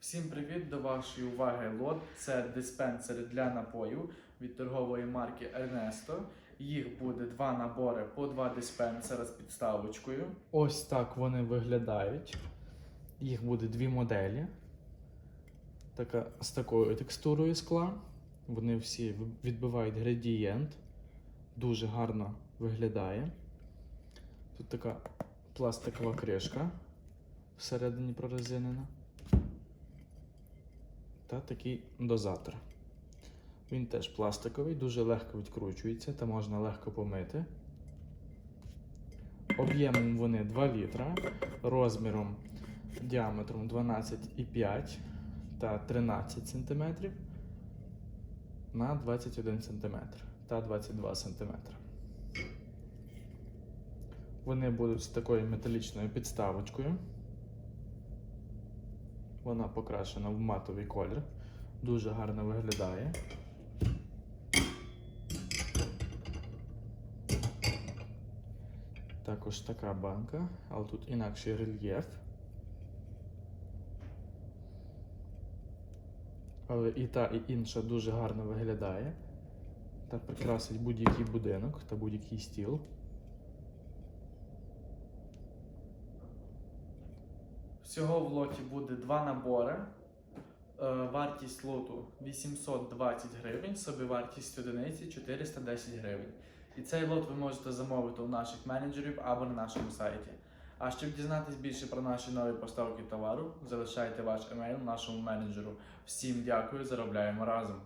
Всім привіт до вашої уваги лот. Це диспенсери для напою від торгової марки Ernesto. Їх буде два набори по два диспенсера з підставочкою. Ось так вони виглядають. Їх буде дві моделі. Така, з такою текстурою скла. Вони всі відбивають градієнт. Дуже гарно виглядає. Тут така пластикова кришка всередині прорезинена. Та такий дозатор. Він теж пластиковий, дуже легко відкручується та можна легко помити. Об'ємом вони 2 літра, розміром діаметром 12,5 та 13 см на 21 см та 22 см. Вони будуть з такою металічною підставочкою. Вона покрашена в матовий колір. Дуже гарно виглядає. Також така банка, але тут інакший рельєф. Але і та, і інша дуже гарно виглядає. Та прикрасить будь-який будинок та будь-який стіл. Всього в лоті буде два набори. Е, Вартість лоту 820 гривень, собівартість одиниці 410 гривень. І цей лот ви можете замовити у наших менеджерів або на нашому сайті. А щоб дізнатись більше про наші нові поставки товару, залишайте ваш емейл нашому менеджеру. Всім дякую, заробляємо разом!